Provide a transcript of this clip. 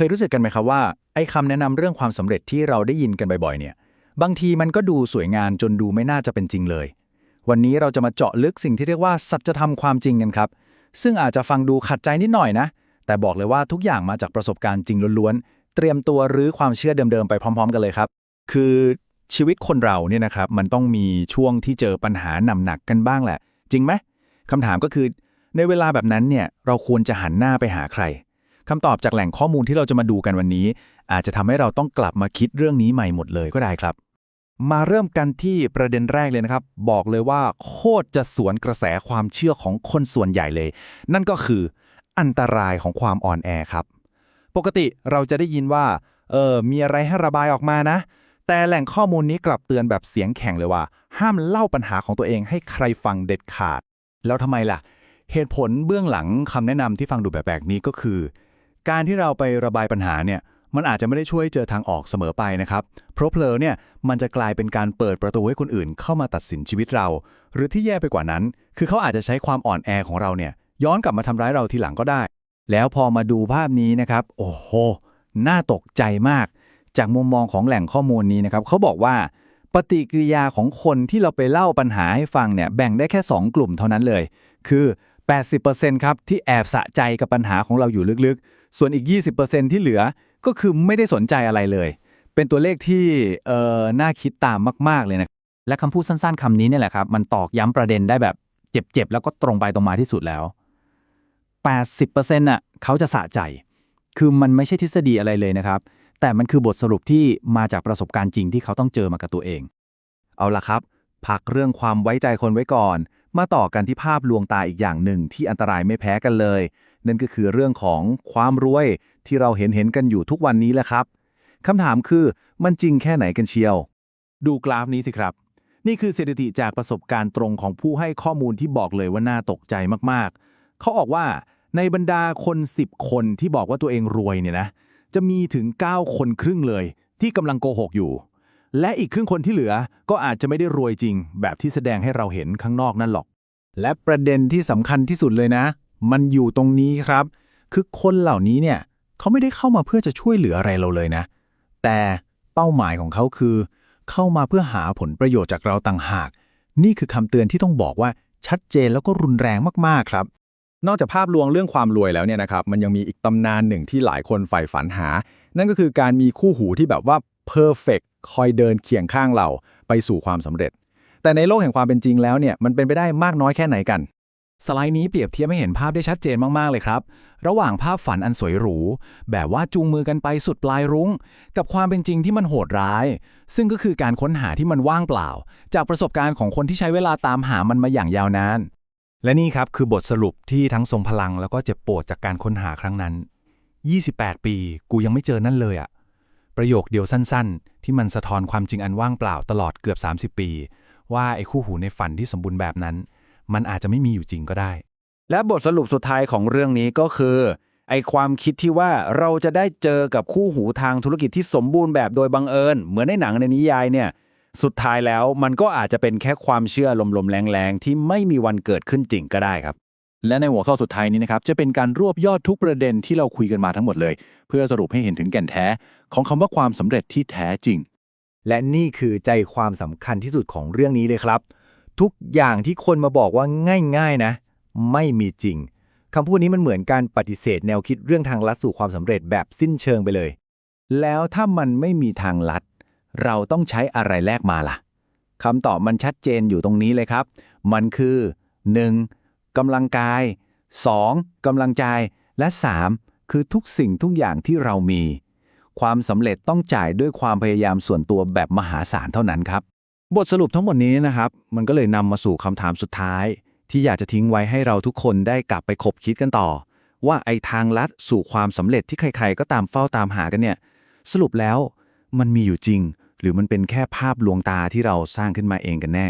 เคยรู้สึกกันไหมครับว่าไอ้คำแนะนำเรื่องความสำเร็จที่เราได้ยินกันบ่อยๆเนี่ย บางทีมันก็ดูสวยงามจนดูไม่น่าจะเป็นจริงเลย วันนี้เราจะมาเจาะลึกสิ่งที่เรียกว่าสัจธรรมความจริงกันครับ ซึ่งอาจจะฟังดูขัดใจนิดหน่อยนะ แต่บอกเลยว่าทุกอย่างมาจากประสบการณ์จริงล้วนๆเตรียมตัวรื้อความเชื่อเดิมๆไปพร้อม ๆ กันเลยครับ คือชีวิตคนเราเนี่ยนะครับมันต้องมีช่วงที่เจอปัญหาหนำหนักกันบ้างแหละ จริงไหมคำถามก็คือ ในเวลาแบบนั้นเนี่ยเราควรจะหันหน้าไปหาใคร คำตอบจากแหล่งข้อมูลที่เราจะมาดูกันวันนี้ อาจจะทำให้เราต้องกลับมาคิดเรื่องนี้ใหม่หมดเลยก็ได้ครับ มาเริ่มกันที่ประเด็นแรกเลยนะครับ บอกเลยว่าโคตรจะสวนกระแสความเชื่อของคนส่วนใหญ่เลย นั่นก็คือ อันตรายของความอ่อนแอครับ ปกติเราจะได้ยินว่าเออมีอะไรให้ระบายออกมานะ แต่แหล่งข้อมูลนี้กลับเตือนแบบเสียงแข็งเลยว่า ห้ามเล่าปัญหาของตัวเองให้ใครฟังเด็ดขาด แล้วทำไมล่ะ เหตุผลเบื้องหลังคำแนะนำที่ฟังดูแปลกๆนี้ก็คือ การที่เราไประบายปัญหาเนี่ยมันอาจจะไม่ได้ช่วยเจอทางออกเสมอไปนะครับ เพราะเพลอเนี่ยมันจะกลายเป็นการเปิดประตูให้คนอื่นเข้ามาตัดสินชีวิตเรา หรือที่แย่ไปกว่านั้น คือเขาอาจจะใช้ความอ่อนแอของเราเนี่ยย้อนกลับมาทำร้ายเราทีหลังก็ได้ แล้วพอมาดูภาพนี้นะครับ โอ้โห น่าตกใจมาก จากมุมมองของแหล่งข้อมูลนี้นะครับเขาบอกว่า ปฏิกิริยาของคนที่เราไปเล่าปัญหาให้ฟังเนี่ยแบ่งได้แค่ 2 กลุ่มเท่านั้นเลย คือ 80%ครับที่แอบสะใจกับปัญหาของเราอยู่ลึกๆ ส่วนอีก 20%ที่เหลือก็คือไม่ได้สนใจอะไรเลย เป็นตัวเลขที่เอ่อน่าคิดตามมาก ๆ เลยนะ และคำพูดสั้นๆคำนี้เนี่ยแหละครับ มันตอกย้ำประเด็นได้แบบเจ็บ ๆ แล้วก็ตรงไปตรงมาที่สุดแล้ว 80%น่ะเขาจะสะใจ คือมันไม่ใช่ทฤษฎีอะไรเลยนะครับ แต่มันคือบทสรุปที่มาจากประสบการณ์จริงที่เขาต้องเจอมากับตัวเอง เอาล่ะครับ พักเรื่องความไว้ใจคนไว้ก่อน มาต่อกันที่ภาพลวงตาอีกอย่างหนึ่งที่อันตรายไม่แพ้กันเลย นั่นก็คือเรื่องของความรวยที่เราเห็นเห็นกันอยู่ทุกวันนี้แหละครับคำถามคือมันจริงแค่ไหนกันเชียว ดูกราฟนี้สิครับ นี่คือสถิติจากประสบการณ์ตรงของผู้ให้ข้อมูลที่บอกเลยว่าน่าตกใจมากๆ เขาออกว่าในบรรดาคน 10 คนที่บอกว่าตัวเองรวยเนี่ยนะ จะมีถึง 9 คนครึ่งเลย ที่กำลังโกหกอยู่ และอีกครึ่งคนที่เหลือก็อาจจะไม่ได้รวยจริง แบบที่แสดงให้เราเห็นข้างนอกนั่นหรอก และประเด็นที่สำคัญที่สุดเลยนะ มันอยู่ตรงนี้ครับ คือคนเหล่านี้เนี่ยเขาไม่ได้เข้ามาเพื่อจะช่วยเหลืออะไรเราเลยนะ แต่เป้าหมายของเขาคือ เข้ามาเพื่อหาผลประโยชน์จากเราต่างหาก นี่คือคำเตือนที่ต้องบอกว่าชัดเจนแล้วก็รุนแรงมากๆครับ นอกจากภาพลวงเรื่องความรวยแล้วเนี่ยนะครับ มันยังมีอีกตำนานหนึ่งที่หลายคนใฝ่ฝันหา นั่นก็คือการมีคู่หูที่แบบว่าเพอร์เฟก คอยเดินเคียงข้างเราไปสู่ความสำเร็จ แต่ในโลกแห่งความเป็นจริงแล้วเนี่ยมันเป็นไปได้มากน้อยแค่ไหนกัน สไลด์นี้เปรียบเทียบให้เห็นภาพได้ชัดเจนมากๆเลยครับ ระหว่างภาพฝันอันสวยหรู แบบว่าจูงมือกันไปสุดปลายรุง้ง กับความเป็นจริงที่มันโหดร้าย ซึ่งก็คือการค้นหาที่มันว่างเปล่า จากประสบการณ์ของคนที่ใช้เวลาตามหามันมาอย่างยาวนานและนี่ครับคือบทสรุปที่ทั้งทรงพลังแล้วก็เจ็บปวดจากการค้นหาครั้งนั้น 28 ปี กูยังไม่เจอนั่นเลยอะ ประโยคเดียวสั้นๆ ที่มันสะท้อนความจริงอันว่างเปล่าตลอดเกือบ 30 ปี ว่าไอ้คู่หูในฝันที่สมบูรณ์แบบนั้น มันอาจจะไม่มีอยู่จริงก็ได้ และบทสรุปสุดท้ายของเรื่องนี้ก็คือ ไอ้ความคิดที่ว่าเราจะได้เจอกับคู่หูทางธุรกิจที่สมบูรณ์แบบโดยบังเอิญ เหมือนในหนังในนิยายเนี่ยสุดท้ายแล้วมันก็อาจจะเป็นแค่ความเชื่อลมๆแรงๆที่ไม่มีวันเกิดขึ้นจริงก็ได้ครับ และในหัวข้อสุดท้ายนี้นะครับจะเป็นการรวบยอดทุกประเด็นที่เราคุยกันมาทั้งหมดเลย เพื่อสรุปให้เห็นถึงแก่นแท้ ของคำว่าความสำเร็จที่แท้จริง และนี่คือใจความสำคัญที่สุดของเรื่องนี้เลยครับ ทุกอย่างที่คนมาบอกว่าง่าย ๆนะ ไม่มีจริงคำพูดนี้มันเหมือนการปฏิเสธแนวคิดเรื่องทางลัดสู่ความสำเร็จแบบสิ้นเชิงไปเลย แล้วถ้ามันไม่มีทางลัด เราต้องใช้อะไรแลกมาล่ะคำตอบมันชัดเจนอยู่ตรงนี้เลยครับ มันคือ 1. กำลังกาย 2. กำลังใจ และ 3. คือทุกสิ่งทุกอย่างที่เรามี ความสำเร็จต้องจ่ายด้วยความพยายามส่วนตัวแบบมหาศาลเท่านั้นครับ บทสรุปทั้งหมดนี้นะครับ มันก็เลยนำมาสู่คำถามสุดท้าย ที่อยากจะทิ้งไว้ให้เราทุกคนได้กลับไปคบคิดกันต่อ ว่าไอ้ทางลัดสู่ความสำเร็จที่ใครๆ ก็ตามเฝ้าตามหากันเนี่ย สรุปแล้วมันมีอยู่จริง หรือมันเป็นแค่ภาพลวงตาที่เราสร้างขึ้นมาเองกันแน่